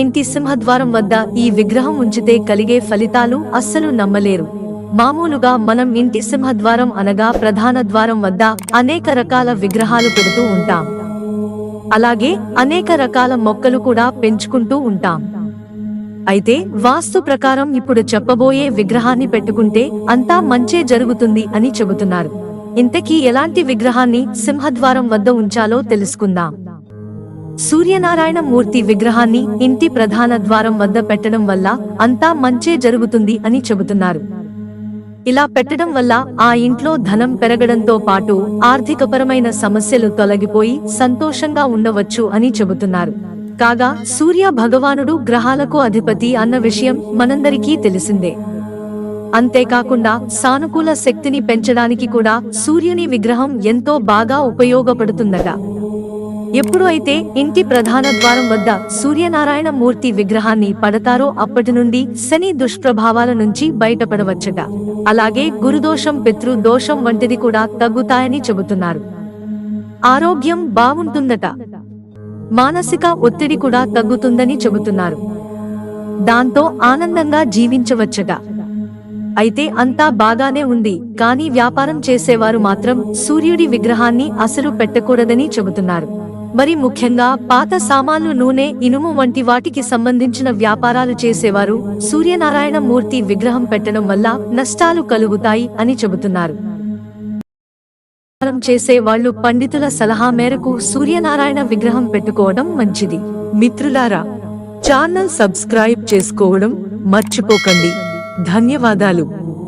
ఇంటి సింహద్వారం వద్ద ఈ విగ్రహం ఉంచితే కలిగే ఫలితాలు అస్సలు నమ్మలేరు. మామూలుగా మనం ఇంటి సింహద్వారం అనగా ప్రధాన ద్వారం వద్ద అనేక రకాల విగ్రహాలు పెడుతూ ఉంటాం. అలాగే అనేక రకాల మొక్కలు కూడా పెంచుకుంటూ ఉంటాం. అయితే వాస్తు ప్రకారం ఇప్పుడు చెప్పబోయే విగ్రహాన్ని పెట్టుకుంటే అంతా మంచే జరుగుతుంది అని చెబుతున్నారు. ఇంతకీ ఎలాంటి విగ్రహాన్ని సింహద్వారం వద్ద ఉంచాలో తెలుసుకుందాం. సూర్యనారాయణ మూర్తి విగ్రహాన్ని ఇంటి ప్రధాన ద్వారం వద్ద పెట్టడం వల్ల అంతా మంచే జరుగుతుంది అని చెబుతున్నారు. ఇలా పెట్టడం వల్ల ఆ ఇంట్లో ధనం పెరగడంతో పాటు ఆర్థికపరమైన సమస్యలు తొలగిపోయి సంతోషంగా ఉండవచ్చు అని చెబుతున్నారు. కాగా సూర్య భగవానుడు గ్రహాలకు అధిపతి అన్న విషయం మనందరికీ తెలిసిందే. అంతేకాకుండా సానుకూల శక్తిని పెంచడానికి కూడా సూర్యుని విగ్రహం ఎంతో బాగా ఉపయోగపడుతుందట. ఎప్పుడు అయితే ఇంటి ప్రధాన ద్వారం వద్ద సూర్యనారాయణ మూర్తి విగ్రహాన్ని పడతారో అప్పటి నుండి శని దుష్ప్రభావాల నుంచి బయటపడవచ్చట. అలాగే గురుదోషం పితృ దోషం వంటిది కూడా తగ్గుతాయని చెబుతున్నారు. ఆరోగ్యం బాగుంటుందట. మానసిక ఒత్తిడి కూడా తగ్గుతుందని చెబుతున్నారు. దాంతో ఆనందంగా జీవించవచ్చట. అయితే అంతా బాగానే ఉంది కానీ వ్యాపారం చేసేవారు మాత్రం సూర్యుడి విగ్రహాన్ని అసలు పెట్టకూడదని చెబుతున్నారు. మరి ముఖ్యంగా పాత సామాన్లు నూనె ఇనుము వంటి వాటికి సంబంధించిన వ్యాపారాలు చేసేవారు సూర్యనారాయణ మూర్తి విగ్రహం పెట్టడం వల్ల నష్టాలు కలుగుతాయి అని చెబుతున్నారు. వ్యాపారం చేసే వాళ్ళు పండితుల సలహా మేరకు సూర్యనారాయణ విగ్రహం పెట్టుకోవడం మంచిది. మిత్రులారా ఛానల్ సబ్స్క్రైబ్ చేసుకోవడం మర్చిపోకండి. ధన్యవాదాలు.